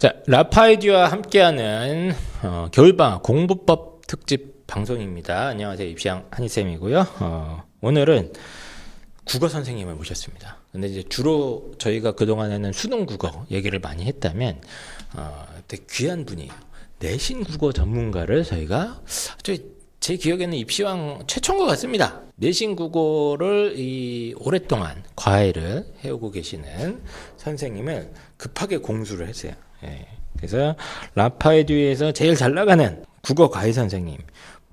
자, 라파이디와 함께하는 어, 겨울방학 공부법 특집 방송입니다. 안녕하세요. 입시왕 한희쌤이고요. 어, 오늘은 국어 선생님을 모셨습니다. 근데 이제 주로 저희가 그동안에는 수능 국어 얘기를 많이 했다면 어, 되게 귀한 분이에요. 내신 국어 전문가를 저희가 저, 제 기억에는 입시왕 최초인 것 같습니다. 내신 국어를 이 오랫동안 과외를 해오고 계시는 선생님을 급하게 공수를 했어요. 예. 그래서 라파에듀에서 제일 잘 나가는 국어 과외 선생님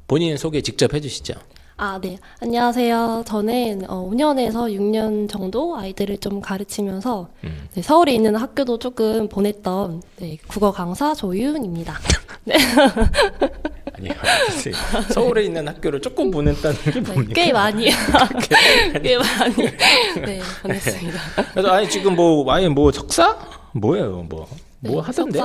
본인 소개 직접 해주시죠. 아, 네. 안녕하세요. 저는 어, 5년에서 6년 정도 아이들을 좀 가르치면서 음. 네, 서울에 있는 학교도 조금 보냈던 네, 국어 강사 조윤입니다. 아니 글쎄, 서울에 있는 학교를 조금 보냈다는 게 네, 뭡니까? 꽤 많이 꽤 많이 네, 보냈습니다. 그래서 아니 지금 뭐 아예 뭐 석사 뭐예요 뭐 뭐 네, 하던데?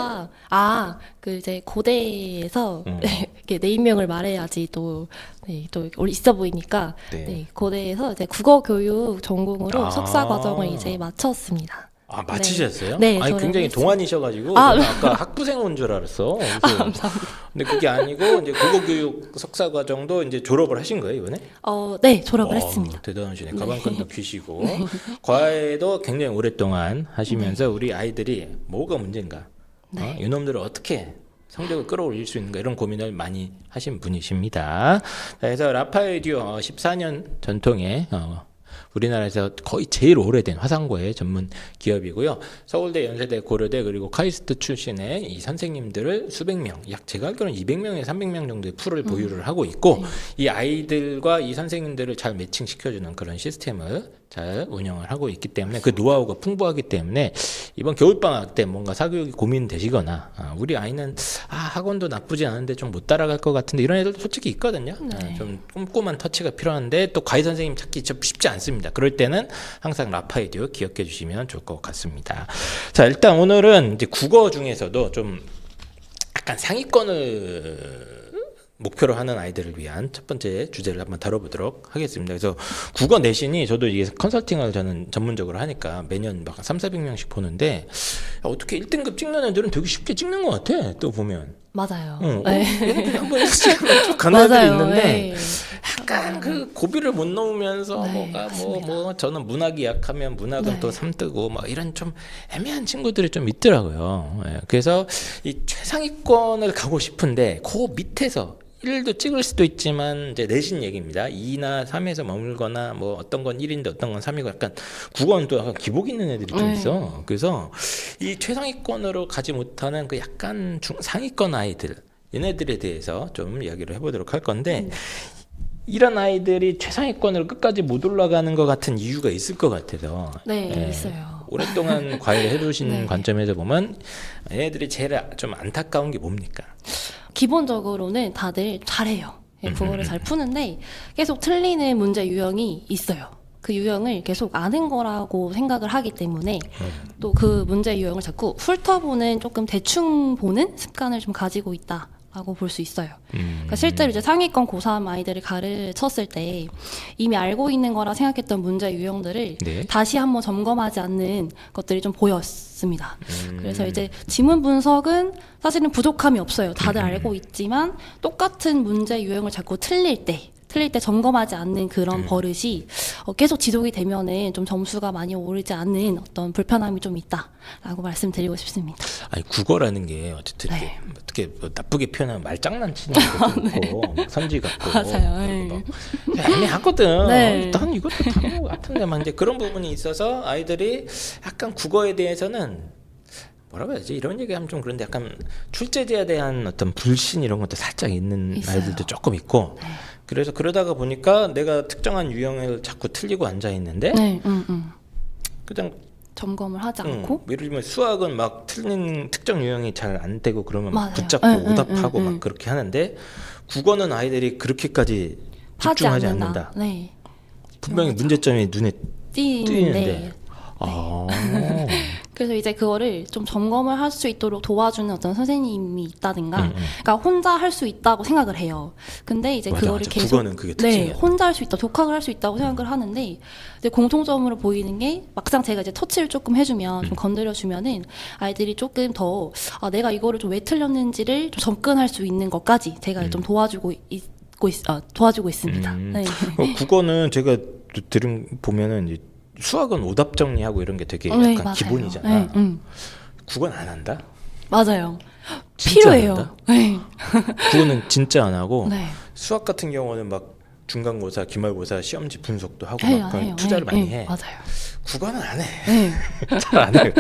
아, 그 이제 고대에서 음. 네, 이렇게 네임명을 말해야지 또 네, 또 있어 보이니까 네. 네. 고대에서 이제 국어 교육 전공으로 아. 석사 과정을 이제 마쳤습니다. 아 마치셨어요? 네, 아니 저는 굉장히. 동안이셔가지고 아, 저는 아까 학부생 온 줄 알았어. 그래서 감사합니다. 근데 그게 아니고 이제 국어교육 석사 과정도 이제 졸업을 하신 거예요 이번에? 어, 네, 졸업을 와, 했습니다. 대단하시네. 가방끈도 퀴시고 과외도 굉장히 오랫동안 하시면서 우리 아이들이 뭐가 문제인가? 네. 어? 이놈들을 어떻게 성적을 끌어올릴 수 있는가 이런 고민을 많이 하신 분이십니다. 자, 그래서 라파에듀어 14년 전통의 어, 우리나라에서 거의 제일 오래된 화상고의 전문 기업이고요. 서울대, 연세대, 고려대 그리고 카이스트 출신의 이 선생님들을 수백 명, 약 제가 알기로는 200명에 300명 정도의 풀을 보유를 하고 있고 이 아이들과 이 선생님들을 잘 매칭시켜주는 그런 시스템을 잘 운영을 하고 있기 때문에 그 노하우가 풍부하기 때문에 이번 겨울방학 때 뭔가 사교육이 고민되시거나 아, 우리 아이는 아, 학원도 나쁘지 않은데 좀 못 따라갈 것 같은데 이런 애들도 솔직히 있거든요. 아, 좀 꼼꼼한 터치가 필요한데 또 과외 선생님 찾기 좀 쉽지 않습니다. 그럴 때는 항상 라파이디오 기억해 주시면 좋을 것 같습니다. 자 일단 오늘은 이제 국어 중에서도 좀 약간 상위권을 목표로 하는 아이들을 위한 첫 번째 주제를 한번 다뤄보도록 하겠습니다. 그래서 국어 내신이 저도 이게 컨설팅을 저는 전문적으로 하니까 매년 막 3, 400명씩 보는데 야, 어떻게 1등급 찍는 애들은 되게 쉽게 찍는 것 같아. 또 보면. 맞아요. 응. 네. 어, 그냥 한번 쭉 가는 애들이. 있는데 네. 약간 그 고비를 못 넘으면서 네, 뭐가 뭐. 뭐 저는 문학이 약하면 문학은 네. 또 삼뜨고 막 이런 좀 애매한 친구들이 좀 있더라고요. 예, 그래서 이 최상위권을 가고 싶은데 그 밑에서 1도 찍을 수도 있지만 이제 내신 얘기입니다. 2나 3에서 머물거나 뭐 어떤 건 1인데 어떤 건 3이고 약간 국어는 또 약간 기복 있는 애들이 좀 네. 있어. 그래서 이 최상위권으로 가지 못하는 그 약간 중 상위권 아이들 얘네들에 대해서 좀 이야기를 해보도록 할 건데 이런 아이들이 최상위권으로 끝까지 못 올라가는 것 같은 이유가 있을 것 같아서 네, 예, 있어요. 오랫동안 과외를 해두신 네. 관점에서 보면 얘네들이 제일 좀 안타까운 게 뭡니까? 기본적으로는 다들 잘해요. 예, 음, 국어를 잘 푸는데 계속 틀리는 문제 유형이 있어요. 그 유형을 계속 아는 거라고 생각을 하기 때문에 음. 또그 문제 유형을 자꾸 훑어보는 조금 대충 보는 습관을 좀 가지고 있다 라고 볼 수 있어요. 음. 그러니까 실제로 이제 상위권 고3 아이들을 가르쳤을 때 이미 알고 있는 거라 생각했던 문제 유형들을 네. 다시 한번 점검하지 않는 것들이 좀 보였습니다. 음. 그래서 이제 지문 분석은 사실은 부족함이 없어요. 다들 음. 알고 있지만 똑같은 문제 유형을 자꾸 틀릴 때 틀릴 때 점검하지 않는 그런 음. 버릇이 어, 계속 지속이 되면은 좀 점수가 많이 오르지 않는 어떤 불편함이 좀 있다라고 말씀드리고 싶습니다. 아니 국어라는 게 어쨌든 네. 어떻게 뭐 나쁘게 표현하면 말장난치는 것도 있고 막 선지 같고 맞아요. 그리고 네. 막 애매하거든. 네. 난 이것도 다른 것 같은데 막 이제 그런 부분이 있어서 아이들이 약간 국어에 대해서는 뭐라고 해야지 이런 얘기하면 좀 그런데 약간 출제자에 대한 어떤 불신 이런 것도 살짝 있는 있어요. 아이들도 조금 있고 네. 그래서 그러다가 보니까 내가 특정한 유형을 자꾸 틀리고 앉아 있는데 네, 음, 음. 그냥 점검을 하지 응, 않고 예를 들면 수학은 막 틀린 특정 유형이 잘 안 되고 그러면 막 맞아요. 붙잡고 응, 응, 오답하고 응, 막 응. 그렇게 하는데 국어는 아이들이 그렇게까지 하지 집중하지 않는다. 않는다. 네, 분명히 문제점이 눈에 띄는데 띄는데. 아, 그래서 이제 그거를 좀 점검을 할 수 있도록 도와주는 어떤 선생님이 있다든가, 음, 음. 그러니까 혼자 할 수 있다고 생각을 해요. 근데 이제 맞아, 그거를 맞아. 계속 국어는 그게 네, 특징이야. 혼자 할 수 있다, 독학을 할 수 있다고 생각을 하는데 이제 공통점으로 보이는 게 막상 제가 이제 터치를 조금 해주면 음. 좀 건드려 주면은 아이들이 조금 더 아, 내가 이거를 좀 왜 틀렸는지를 좀 접근할 수 있는 것까지 제가 좀 도와주고 있고 있, 아, 도와주고 있습니다. 음. 네. 어, 국어는 제가 또 들은 보면은 이제 수학은 오답 정리하고 이런 게 되게 네, 약간 맞아요. 기본이잖아. 네, 음. 국어는 안 한다. 맞아요. 진짜 안 필요해요. 한다? 네. 국어는 진짜 안 하고 네. 수학 같은 경우는 막 중간고사, 기말고사 시험지 분석도 하고 해요, 막 그런 해요. 투자를 네, 많이 네, 해. 맞아요. 국어는 안 해. 네. 잘 안 해.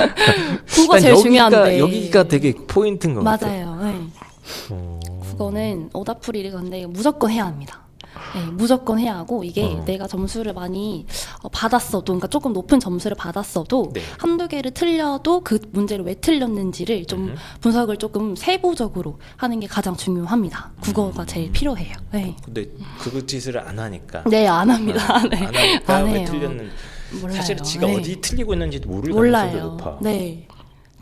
국어 난 제일 여기가, 중요한데. 여기가 되게 포인트인 것 같아. 맞아요. 네. 어. 국어는 오답풀이를 근데 무조건 해야 합니다. 네, 무조건 해야 하고 이게 어. 내가 점수를 많이 어, 받았어도 그러니까 조금 높은 점수를 받았어도 네. 한두 개를 틀려도 그 문제를 왜 틀렸는지를 좀 음. 분석을 조금 세부적으로 하는 게 가장 중요합니다. 국어가 제일 필요해요. 네. 근데 그 짓을 안 하니까. 네, 안 합니다. 어, 네. 안 하니까 안 왜 해요. 틀렸는 몰라요. 사실 지가 네. 어디 틀리고 있는지도 모를 가능성이 몰라요. 높아. 네.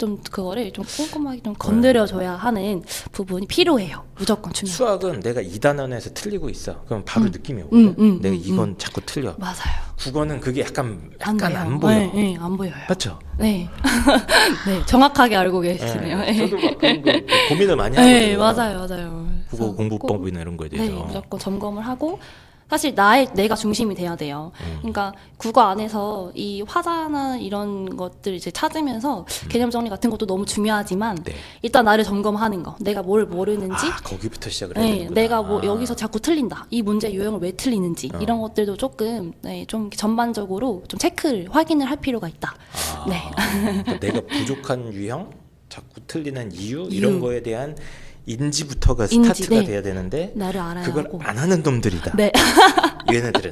좀 그거를 좀 꼼꼼하게 좀 건드려줘야 하는 부분이 필요해요. 무조건 중요해요. 수학은 내가 이 단원에서 틀리고 있어. 그럼 바로 음. 느낌이 오거든. 음, 음, 내가 음, 이건 자꾸 틀려. 맞아요. 국어는 그게 약간 안 약간 돼요. 안 보여. 네, 네, 안 보여요. 맞죠? 네. 네, 정확하게 알고 계시네요. 네. 네, 저도 막 그런 거 고민을 많이 하거든요. 네 맞아요, 맞아요. 국어 공부법이나 이런 거에 꼭, 대해서. 네, 무조건 점검을 하고 사실 나의 내가 중심이 돼야 돼요. 음. 그러니까 국어 안에서 이 화자나 이런 것들 이제 찾으면서 개념 정리 같은 것도 너무 중요하지만 네. 일단 나를 점검하는 거, 내가 뭘 모르는지 아 거기부터 시작을 해야 네, 되는구나. 내가 뭐 아. 여기서 자꾸 틀린다. 이 문제 유형을 왜 틀리는지 어. 이런 것들도 조금 네, 좀 전반적으로 좀 체크를 확인을 할 필요가 있다. 아, 네. 그러니까 내가 부족한 유형, 자꾸 틀리는 이유, 이유. 이런 거에 대한 인지부터가 인지, 스타트가 네. 돼야 되는데 나를 알아야 그걸 하고. 안 하는 놈들이다. 네. 얘네들은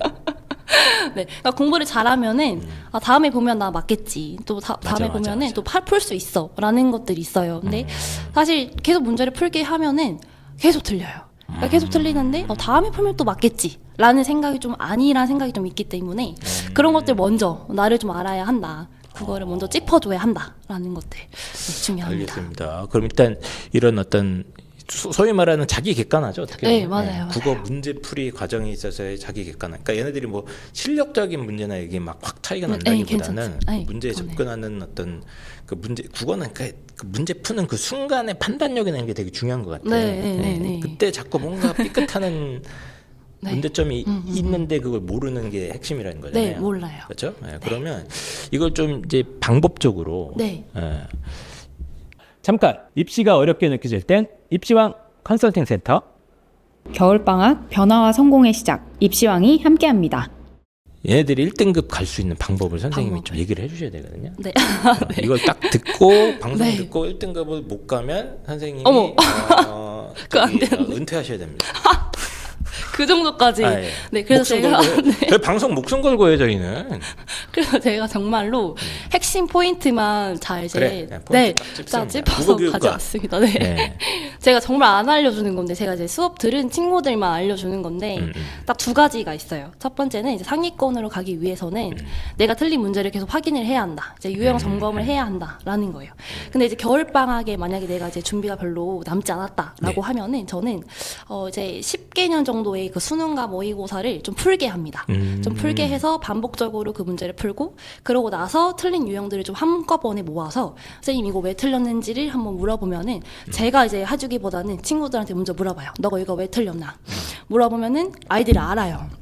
네. 그러니까 공부를 잘하면은 아 다음에 보면 나 맞겠지. 또 다, 음. 맞아, 다음에 맞아, 보면은 맞아. 또 풀 수 있어라는 것들이 있어요. 근데 음. 사실 계속 문제를 풀게 하면은 계속 틀려요. 그러니까 계속 틀리는데 어, 다음에 풀면 또 맞겠지. 라는 생각이 좀 아니란 생각이 좀 있기 때문에 음. 그런 것들 먼저 나를 좀 알아야 한다. 그거를 먼저 짚어줘야 한다라는 것들 네, 중요합니다. 알겠습니다. 그럼 일단 이런 어떤 소- 소위 말하는 자기 객관화죠. 어떻게 네, 보면. 맞아요, 국어 문제풀이 과정에 있어서의 자기 객관화. 그러니까 얘네들이 뭐 실력적인 문제나 이게 막 확 차이가 네, 난다기보다는. 네, 문제에 그거는. 접근하는 어떤 그 문제 국어는 그, 그 문제 푸는 그 순간의 판단력이라는 게 되게 중요한 것 같아요. 네, 네, 네, 네. 그때 자꾸 뭔가 삐끗하는 네. 문제점이 음, 음, 있는데 그걸 모르는 게 핵심이라는 거잖아요. 네, 몰라요. 그렇죠? 네, 그러면 이걸 좀 이제 방법적으로 네. 예, 잠깐 입시가 어렵게 느껴질 땐 입시왕 컨설팅 센터 겨울방학 변화와 성공의 시작 입시왕이 함께합니다. 얘네들이 1등급 갈 수 있는 방법을 선생님이 방법. 좀 얘기를 해주셔야 되거든요. 네. 어, 이걸 딱 듣고 방송 네. 듣고 1등급을 못 가면 선생님이 어머. 어, 그거 안 저기, 어, 되는데. 은퇴하셔야 됩니다. 그 정도까지. 아, 예. 네, 그래서 목숨 제가 걸고. 저희 방송 목숨 걸고 해요 저희는. 그래서 제가 정말로 핵심 포인트만 잘 이제 그래, 네, 포인트 네, 딱딱 찝습니다. 짚어서 국어교육과. 가져왔습니다. 네. 네. 제가 정말 안 알려주는 건데 제가 이제 수업 들은 친구들만 알려주는 건데 음, 음. 딱 두 가지가 있어요. 첫 번째는 이제 상위권으로 가기 위해서는 음. 내가 틀린 문제를 계속 확인을 해야 한다. 이제 유형 점검을 해야 한다라는 거예요. 근데 이제 겨울 방학에 만약에 내가 이제 준비가 별로 남지 않았다라고 네. 하면은 저는 어 이제 10개년 정도의 그 수능과 모의고사를 좀 풀게 합니다. 음. 좀 풀게 해서 반복적으로 그 문제를 풀고 그러고 나서 틀린 유형들을 좀 한꺼번에 모아서 선생님 이거 왜 틀렸는지를 한번 물어보면은 제가 이제 해주 기보다는 친구들한테 먼저 물어봐요. 너가 이거 왜 틀렸나? 물어보면은 아이들이 알아요.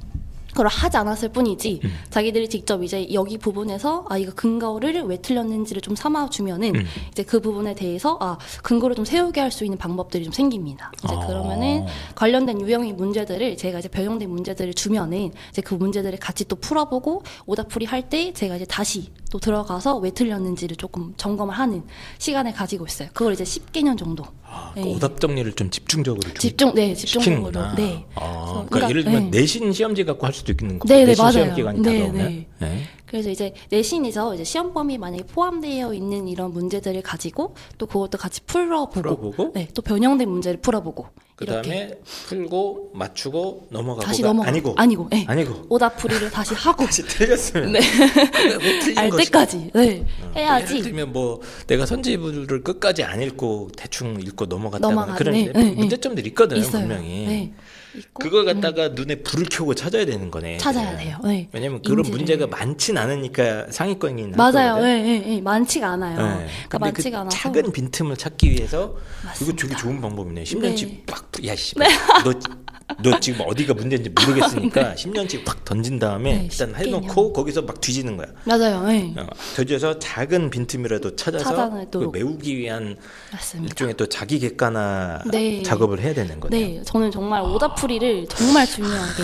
그걸 하지 않았을 뿐이지 자기들이 직접 이제 여기 부분에서 아 이거 근거를 왜 틀렸는지를 좀 삼아 주면은 음. 이제 그 부분에 대해서 아 근거를 좀 세우게 할 수 있는 방법들이 좀 생깁니다. 이제 아. 그러면은 관련된 유형의 문제들을 제가 이제 변형된 문제들을 주면은 이제 그 문제들을 같이 또 풀어보고 오답풀이 할 때 제가 이제 다시 또 들어가서 왜 틀렸는지를 조금 점검을 하는 시간을 가지고 있어요. 그걸 이제 10개년 정도 아, 네. 그 오답 정리를 좀 집중적으로 좀 집중 네 집중적으로 시키는구나. 네. 아, 그래서 그러니까, 예를 들면 네. 내신 시험지 갖고 할 수도 있는 거고 네, 네, 내신 맞아요. 시험 기간이 네, 다가오면 네. 네. 그래서 이제 내신에서 이제 시험 범위 만약에 포함되어 있는 이런 문제들을 가지고 또 그것도 같이 풀어보고, 풀어보고 네, 또 변형된 문제를 풀어보고 그 이렇게 다음에 풀고 맞추고 넘어가고가 다시 넘어가 아니고 아니고 네. 아니고 오답풀이를 다시 하고 다시 틀렸으면 네. 왜 틀린 알? 때까지 네. 어, 해야지 예를 들면 뭐 내가 선지부를 끝까지 안 읽고 대충 읽고 넘어갔다거나 넘어가네. 그런 네, 네, 문제점들이 있거든 있어요. 분명히. 네. 있고, 그걸 갖다가 눈에 불을 켜고 찾아야 되는 거네. 찾아야 돼요. 네. 왜냐면 그런 인지를. 문제가 많진 않으니까 상위권이 나 맞아요. 네, 네, 네. 많지가 않아요. 네. 그러니까 근데 많지가 그 않아서 작은 빈틈을 찾기 위해서 맞습니다. 이거 되게 좋은 방법이네. 10년치 네. 빡 야씨. 너, 너 지금 어디가 문제인지 모르겠으니까 10년치 확 던진 다음에 네, 일단 쉽게요. 해놓고 거기서 막 뒤지는 거야. 맞아요. 네. 어, 뒤져서 작은 빈틈이라도 찾아서 그. 메우기 위한 맞습니다. 일종의 또 자기 객관화 네. 작업을 해야 되는 거네요. 네, 저는 정말 오답풀이를 정말 중요하게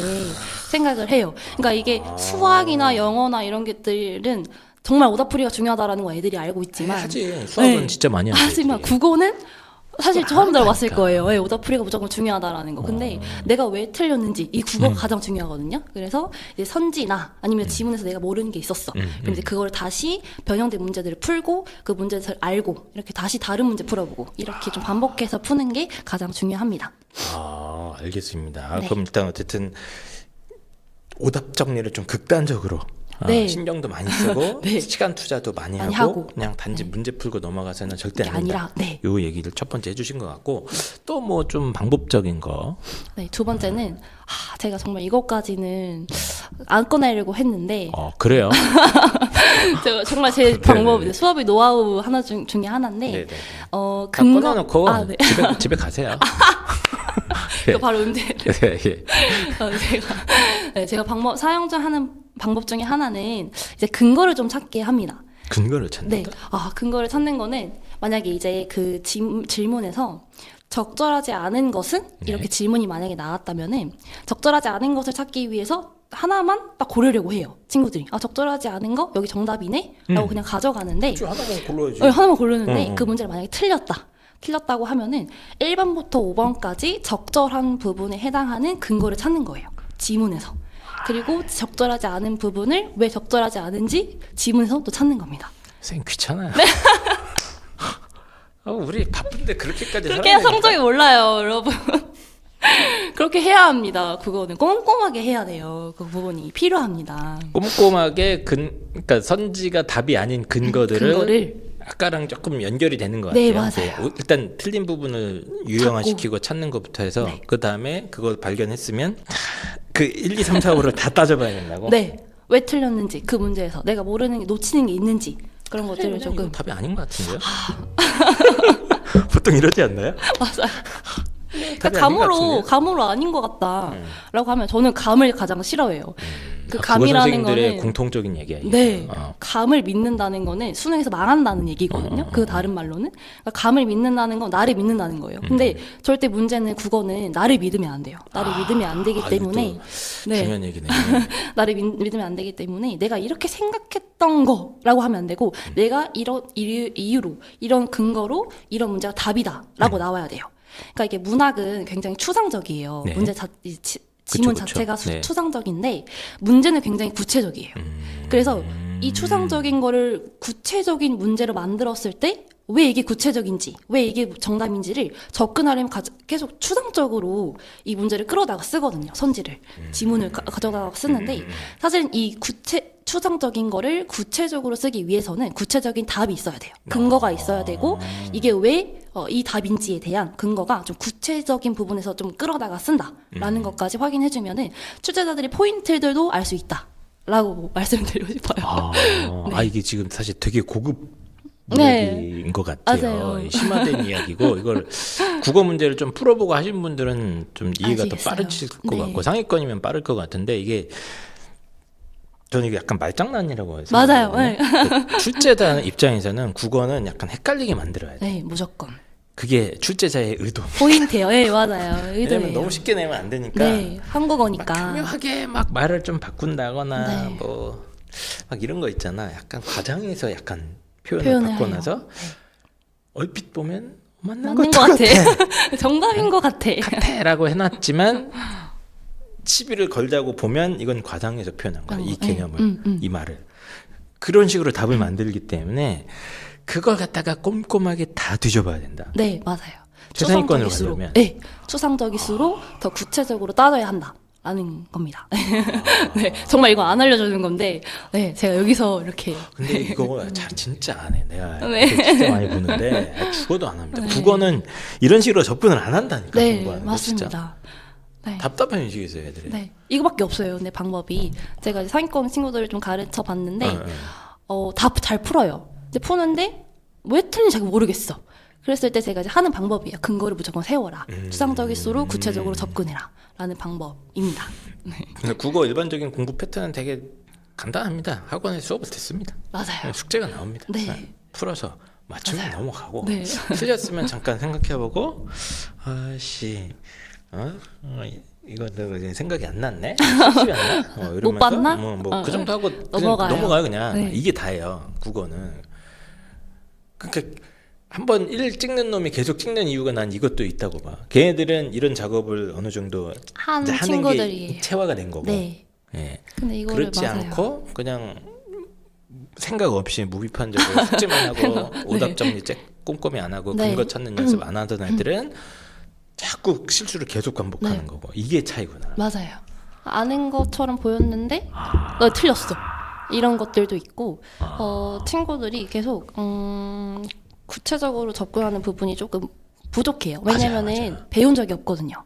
생각을 해요. 그러니까 이게 수학이나 영어나 이런 것들은 정말 오답풀이가 중요하다라는 거 애들이 알고 있지만 하지 수학은 네. 진짜 많이 하지. 하지만 국어는 사실 처음 안 들어봤을 한다니까. 거예요. 네, 오답풀이가 무조건 중요하다라는 거. 근데 내가 왜 틀렸는지 이 국어가 가장 중요하거든요. 그래서 이제 선지나 아니면 지문에서 내가 모르는 게 있었어. 음, 그럼 이제 그걸 다시 변형된 문제들을 풀고 그 문제를 알고 이렇게 다시 다른 문제 풀어보고 이렇게 좀 반복해서 푸는 게 가장 중요합니다. 아 알겠습니다. 네. 그럼 일단 어쨌든 오답 정리를 좀 극단적으로. 아, 네. 신경도 많이 쓰고 네. 시간 투자도 많이, 많이 하고, 하고. 그냥 단지 문제 풀고 넘어가서는 절대 안 된다. 아니라, 네. 요 얘기를 첫 번째 해주신 것 같고 또 뭐 좀 방법적인 거 네, 두 번째는 아, 제가 정말 이것까지는 안 꺼내려고 했는데 어, 그래요. 제가 정말 제 방법 수업의 노하우 하나 중, 중에 하나인데 네네. 어다 근거 꺼내놓고 아, 네. 집에 집에 가세요. 이거 바로 음대 예, 예. 어, 제가 네, 제가 방법 사용자 하는 방법 중에 하나는 이제 근거를 좀 찾게 합니다. 근거를 찾는다. 네. 아, 근거를 찾는 거는 만약에 이제 그 질, 질문에서 적절하지 않은 것은 이렇게 질문이 만약에 나왔다면은 적절하지 않은 것을 찾기 위해서 하나만 딱 고르려고 해요. 친구들이. 아, 적절하지 않은 거 여기 정답이네? 라고 그냥 가져가는데 좀 하나만 골라야지. 네, 하나만 고르는데 응, 응. 그 문제를 만약에 틀렸다. 틀렸다고 하면은 1번부터 5번까지 적절한 부분에 해당하는 근거를 찾는 거예요. 지문에서. 그리고 적절하지 않은 부분을 왜 적절하지 않은지 지문에서 또 찾는 겁니다. 쌤 귀찮아요. 네. 어, 우리 바쁜데 그렇게까지 그렇게 성적이 올라요, 여러분. 그렇게 해야 합니다. 그거는 꼼꼼하게 해야 돼요. 그 부분이 필요합니다. 꼼꼼하게 근 그러니까 선지가 답이 아닌 근거들을 근거를 아까랑 조금 연결이 되는 것 네, 같아요. 맞아요. 뭐 일단 틀린 부분을 유형화시키고 찾는 것부터 해서 네. 그 다음에 그걸 발견했으면 그 1, 2, 3, 4, 5를 다 따져봐야 된다고. 네. 왜 틀렸는지, 그 문제에서 내가 모르는 게, 놓치는 게 있는지, 그런 것들을 조금. 답이 아닌 것 같은데요? 보통 이러지 않나요? 맞아요. 그러니까 아닌 것 감으로 같은데요? 감으로 아닌 것 같다라고 하면 저는 감을 가장 싫어해요. 그 아, 국어 감이라는 선생님들의 거는 공통적인 얘기야. 이게. 네 어. 감을 믿는다는 거는 수능에서 망한다는 얘기거든요. 그 다른 말로는 그러니까 감을 믿는다는 건 나를 믿는다는 거예요. 근데 절대 문제는 국어는 나를 믿으면 안 돼요. 나를 믿으면 안 되기 아, 때문에 네 중요한 얘기네. 나를 믿, 믿으면 안 되기 때문에 내가 이렇게 생각했던 거라고 하면 안 되고 음. 내가 이런 이유, 이유로 이런 근거로 이런 문제가 답이다라고 나와야 돼요. 그러니까 이게 문학은 굉장히 추상적이에요. 네. 문제 자, 이 지, 지문 그쵸. 자체가 수- 네. 추상적인데 문제는 굉장히 구체적이에요. 음. 그래서 이 추상적인 거를 구체적인 문제로 만들었을 때 왜 이게 구체적인지, 왜 이게 정답인지를 접근하려면 가, 계속 추상적으로 이 문제를 끌어다가 쓰거든요. 선지를. 지문을 가, 가져다가 쓰는데 사실 이 구체, 추상적인 거를 구체적으로 쓰기 위해서는 구체적인 답이 있어야 돼요. 근거가 있어야 되고 이게 왜 어, 이 답인지에 대한 근거가 좀 구체적인 부분에서 좀 끌어다가 쓴다라는 것까지 확인해주면은 출제자들이 포인트들도 알 수 있다. 라고 말씀드리고 싶어요. 아, 아, 이게 지금 사실 되게 고급 네. 이야기인 것 같아요. 맞아요. 심화된 이야기고 이걸 국어 문제를 좀 풀어보고 하신 분들은 좀 이해가 더 아시겠어요. 빠르실 것 네. 같고 상위권이면 빠를 것 같은데 이게 저는 이게 약간 말장난이라고 해서 맞아요. 네. 출제자 입장에서는 국어는 약간 헷갈리게 만들어야 돼. 네, 무조건. 그게 출제자의 의도. 포인트예요. 네, 맞아요. 왜냐면 의도예요. 너무 쉽게 내면 안 되니까 네, 막 한국어니까. 교묘하게 막 말을 좀 바꾼다거나 네. 뭐 막 이런 거 있잖아. 약간 과장해서 약간 표현을 표현을 바꿔놔서 해요. 얼핏 보면 맞는, 맞는 것 것 같아. 같아. 정답인 것 같아. 같아라고 해놨지만 시비를 걸자고 보면 이건 과장해서 표현한 거야. 이 어, 네. 개념을 음, 음. 이 말을. 그런 식으로 답을 만들기 때문에 그걸 갖다가 꼼꼼하게 다 뒤져봐야 된다. 네, 맞아요. 최상위권으로 가려면? 네, 추상적일수록 더 구체적으로 따져야 한다 라는 겁니다. 네, 정말 이거 안 알려주는 건데, 네, 제가 여기서 이렇게 근데 이거 잘 진짜 안 해. 내가 네. 이거 진짜 많이 보는데 아, 죽어도 안 합니다. 국어는 이런 식으로 접근을 안 한다니까. 네, 공부하는 거 진짜. 맞습니다. 네. 답답해 지겠어요, 애들이. 네, 이거밖에 없어요. 근데 방법이 제가 이제 상위권 친구들을 좀 가르쳐 봤는데, 어, 어. 어, 다잘 풀어요. 근데 푸는데 왜 틀린지 잘 모르겠어. 그랬을 때 제가 이제 하는 방법이에요. 근거를 무조건 세워라. 음. 추상적일수록 구체적으로 접근해라. 라는 방법입니다. 근데 국어 일반적인 공부 패턴은 되게 간단합니다. 학원에 수업을 듣습니다. 맞아요. 숙제가 나옵니다. 네. 풀어서 맞추면 맞아요. 넘어가고 네. 틀렸으면 잠깐 생각해보고 아씨 어? 어, 이- 이거 내가 생각이 안 났네? 어, 이러면서 봤나? 뭐그 어, 정도 하고 넘어가요. 넘어가요 그냥 네. 이게 다예요 국어는 그러니까 한번 일 찍는 놈이 계속 찍는 이유가 난 이것도 있다고 봐 걔네들은 이런 작업을 어느 정도 한 이제 하는 친구들이. 게 체화가 된 거고 네. 예. 근데 이거를 그렇지 맞아요. 않고 그냥 생각 없이 무비판적으로 숙제만 하고 오답 정리 째 꼼꼼히 안 하고 네. 근거 찾는 연습 안 하던 애들은 자꾸 실수를 계속 반복하는 네. 거고 이게 차이구나. 맞아요. 아는 것처럼 보였는데 너 틀렸어. 이런 것들도 있고 어, 친구들이 계속 음, 구체적으로 접근하는 부분이 조금 부족해요. 왜냐면은 맞아요, 맞아요. 배운 적이 없거든요.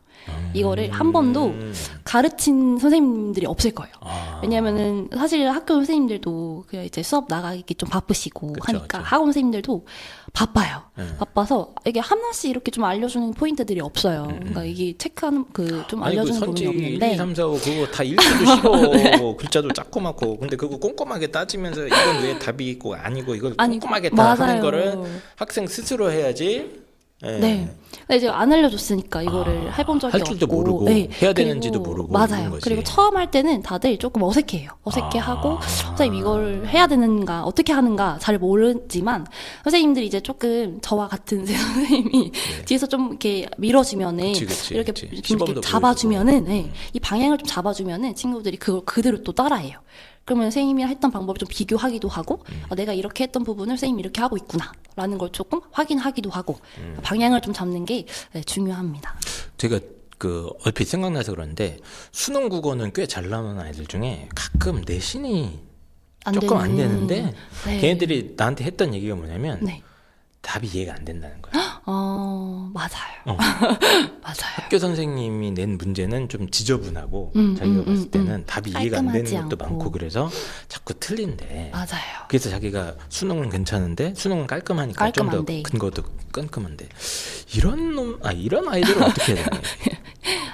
이거를 한 번도 음. 가르친 선생님들이 없을 거예요. 아. 왜냐면은 사실 학교 선생님들도 그 이제 수업 나가기 좀 바쁘시고 그쵸, 하니까 그쵸. 학원 선생님들도 바빠요. 네. 바빠서 이게 하나씩 이렇게 좀 알려주는 포인트들이 없어요. 그러니까 이게 체크하는 그좀 음, 아니 그 알려주는 선지 부분이 1, 없는데 2, 3, 4, 5 그거 다 읽기도 싫어 글자도 작고 많고 근데 그거 꼼꼼하게 따지면서 이건 왜 답이 있고 아니고 이걸 아니, 꼼꼼하게 다. 하는 거를 학생 스스로 해야지 예. 네. 근데 이제 안 알려줬으니까 이거를 해본 적이 아, 할 줄도 없고 모르고 네. 해야 되는지도 모르고 맞아요. 거지. 그리고 처음 할 때는 다들 조금 어색해요. 어색해하고 아. 선생님 이걸 해야 되는가 어떻게 하는가 잘 모르지만 선생님들이 이제 조금 저와 같은 선생님이 뒤에서 좀 이렇게 밀어주면은 네. 그치, 그치, 이렇게 그치. 좀 시범도 이렇게 잡아주면은 네. 이 방향을 좀 잡아주면은 친구들이 그걸 그대로 또 따라해요. 그러면 선생님이 했던 방법을 좀 비교하기도 하고 음. 아, 내가 이렇게 했던 부분을 선생님이 이렇게 하고 있구나라는 걸 조금 확인하기도 하고 음. 방향을 좀 잡는 게 네, 중요합니다. 제가 그 얼핏 생각나서 그러는데 수능 국어는 꽤 잘 나오는 아이들 중에 가끔 내신이 안 조금 안 되는. 되는데 네. 걔네들이 나한테 했던 얘기가 뭐냐면 네. 답이 이해가 안 된다는 거야. 어, 맞아요. 어. 맞아요. 학교 선생님이 낸 문제는 좀 지저분하고 음, 자기가 음, 봤을 음, 때는 답이 이해가 안 되는 깔끔하지 것도 않고. 많고 그래서 자꾸 틀린데 맞아요. 그래서 자기가 수능은 괜찮은데 수능은 깔끔하니까 좀 더 깔끔한데. 근거도 끈끈한데 이런 놈, 아 이런 아이들은 어떻게 해야 되나?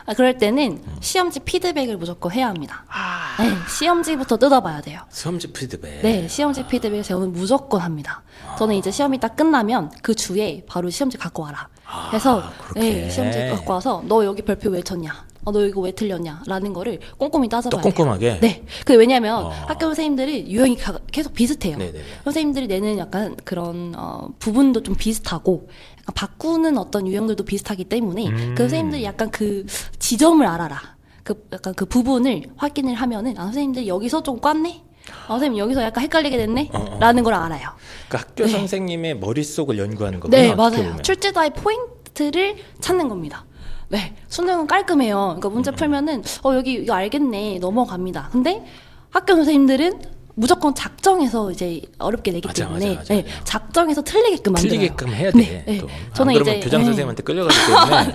아, 그럴 때는 음. 시험지 피드백을 무조건 해야 합니다. 아, 네, 시험지부터 뜯어봐야 돼요. 수험지 피드백. 네, 시험지 피드백 저는 무조건 합니다. 저는 이제 시험이 딱 끝나면 그 주에 바로 시험지 갖고 와라. 그래서 아, 그렇게. 네, 시험지 갖고 와서 너 여기 별표 왜 쳤냐? 어, 너 이거 왜 틀렸냐? 라는 거를 꼼꼼히 또 따져봐야 돼요. 꼼꼼하게. 네. 그 왜냐면 어. 학교 선생님들이 유형이 가- 계속 비슷해요. 네네네. 선생님들이 내는 약간 그런 어, 부분도 좀 비슷하고 약간 바꾸는 어떤 유형들도 비슷하기 때문에 음. 그 선생님들이 약간 그 지점을 알아라. 그 약간 그 부분을 확인을 하면은 아 선생님들이 여기서 좀 꽈네. 아, 선생님 여기서 약간 헷갈리게 됐네. 어, 어. 라는 걸 알아요. 그 학교 네. 선생님의 머릿속을 연구하는 거구나. 네, 어떻게 맞아요. 보면. 출제자의 포인트를 찾는 겁니다. 네, 수능은 깔끔해요. 그러니까 문제 풀면은 어 여기 이거 알겠네 넘어갑니다. 근데 학교 선생님들은 무조건 작정해서 이제 어렵게 내기 맞아, 때문에 맞아, 맞아, 네, 맞아. 작정해서 틀리게끔 만들어요. 틀리게끔 해야 돼. 네, 네. 또. 저는 안 그러면 이제 교장 네. 선생님한테 끌려가기 때문에.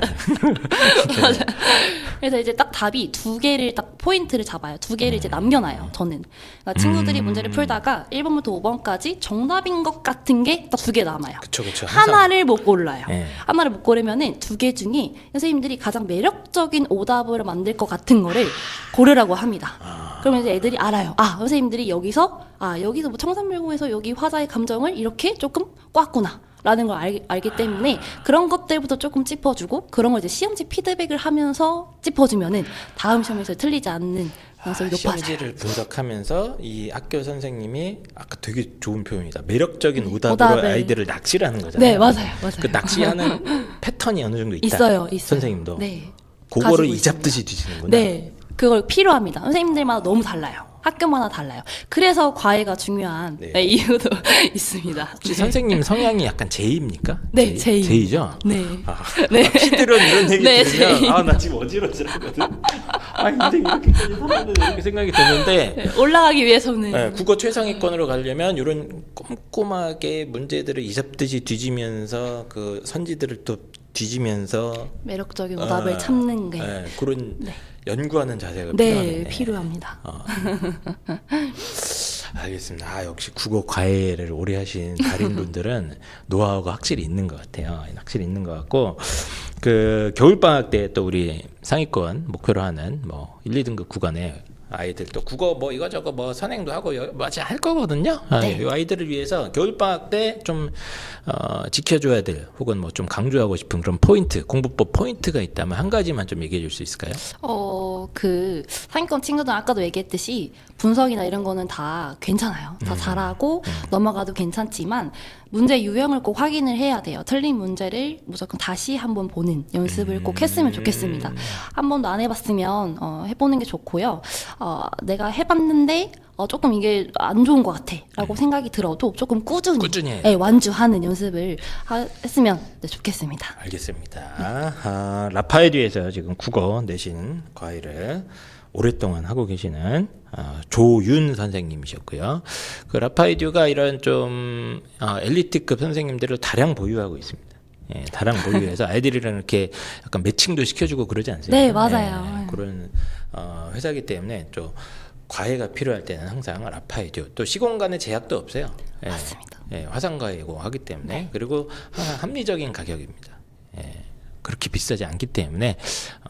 그래서 이제 딱 답이 두 개를 딱 포인트를 잡아요. 두 개를 이제 남겨놔요. 저는 그러니까 친구들이 음. 문제를 풀다가 1번부터 5번까지 정답인 것 같은 게 딱 두 개 남아요. 그쵸 그쵸. 항상. 하나를 못 골라요. 네. 하나를 못 고르면은 두 개 중에 선생님들이 가장 매력적인 오답을 만들 것 같은 거를 고르라고 합니다. 아. 그러면 이제 애들이 알아요. 아, 선생님들이 여기 서 아, 여기서 뭐 청산별고에서 여기 화자의 감정을 이렇게 조금 꽉구나. 라는 걸 알, 알기 때문에 그런 것들부터 조금 짚어주고 그런 걸 이제 시험지 피드백을 하면서 짚어주면은 다음 시험에서 틀리지 않는 가능성이 높아져요. 아, 시험지를 분석하면서 이 학교 선생님이 아까 되게 좋은 표현이다. 매력적인 오답으로 오답을. 아이들을 낚시를 하는 거잖아요. 네, 맞아요, 맞아요. 그 낚시하는 패턴이 어느 정도 있다. 있어요, 있어요. 선생님도. 네. 그거를 가지고 이 잡듯이 뒤지는구나. 네, 그걸 필요합니다. 선생님들마다 너무 달라요. 학교마다 달라요. 그래서 과외가 중요한 네. 네, 이유도 있습니다. 혹시 선생님 성향이 약간 제이입니까? 네, 제이. 제이죠? 네. 아, 네. 피들은 이런 얘기 네, 들으면 제이. 아 나 지금 어지러지하거든. 아 인생 이렇게까지 살았는데 이렇게 생각이 드는데 네, 올라가기 위해서는 네, 국어 최상위권으로 가려면 이런 꼼꼼하게 문제들을 이sab듯이 뒤지면서 그 선지들을 또 뒤지면서 매력적인 오답을 아, 참는 게 네, 그런 네. 연구하는 자세가 네, 필요하네. 필요합니다. 어. 알겠습니다. 아, 역시 국어 과외를 오래 하신 다른 분들은 노하우가 확실히 있는 것 같아요. 확실히 있는 것 같고 그 겨울 방학 때 또 우리 상위권 목표로 하는 뭐 1, 2등급 구간에 아이들 또 국어 뭐 이거저거 뭐 선행도 하고 여- 맞아 할 거거든요. 아, 네. 이 아이들을 위해서 겨울 방학 때 좀 어, 지켜줘야 될 혹은 뭐 좀 강조하고 싶은 그런 포인트 공부법 포인트가 있다면 한 가지만 좀 얘기해 줄 수 있을까요? 어, 그 상위권 친구들 아까도 얘기했듯이 분석이나 이런 거는 다 괜찮아요. 다 잘하고 넘어가도 괜찮지만 문제 유형을 꼭 확인을 해야 돼요. 틀린 문제를 무조건 다시 한번 보는 연습을 꼭 했으면 좋겠습니다. 한 번도 안 해봤으면 어, 해보는 게 좋고요. 어, 내가 해봤는데 어, 조금 이게 안 좋은 것 같아라고 생각이 들어도 조금 꾸준히, 꾸준히 해요. 네, 완주하는 연습을 하, 했으면 네, 좋겠습니다. 알겠습니다. 아, 라파에듀에서 지금 국어 내신 과외를 오랫동안 하고 계시는 아, 조윤 선생님이셨고요. 그 라파에듀가 이런 좀 아, 엘리트급 선생님들을 다량 보유하고 있습니다. 예, 다량 보유해서 아이들이랑 이렇게 약간 매칭도 시켜주고 그러지 않습니까? 네, 맞아요. 예, 그런 어, 회사기 때문에 좀 과외가 필요할 때는 항상 라파에듀 또 시공간의 제약도 없어요. 예, 맞습니다. 예, 화상과외고 하기 때문에 그리고 하- 합리적인 가격입니다. 예, 그렇게 비싸지 않기 때문에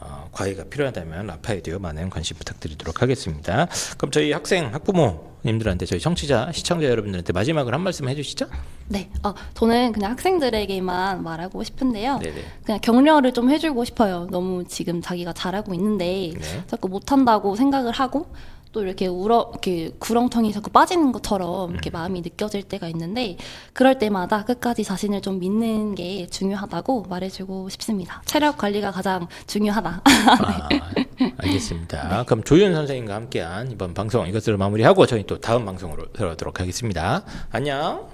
어, 과외가 필요하다면 라파에듀 많은 관심 부탁드리도록 하겠습니다. 그럼 저희 학생 학부모 님들한테 저희 청취자 시청자 여러분들한테 마지막으로 한 말씀 해주시죠. 네, 어, 저는 그냥 학생들에게만 말하고 싶은데요. 네네. 그냥 격려를 좀 해주고 싶어요. 너무 지금 자기가 잘하고 있는데 네. 자꾸 못한다고 생각을 하고 또 이렇게 울어 이렇게 구렁텅이 자꾸 빠지는 것처럼 음. 이렇게 마음이 느껴질 때가 있는데 그럴 때마다 끝까지 자신을 좀 믿는 게 중요하다고 말해주고 싶습니다. 체력 관리가 가장 중요하다. 아, 알겠습니다. 그럼 조윤 선생님과 함께한 이번 방송 이것으로 마무리하고 저희 또 다음 방송으로 들어오도록 하겠습니다. 안녕.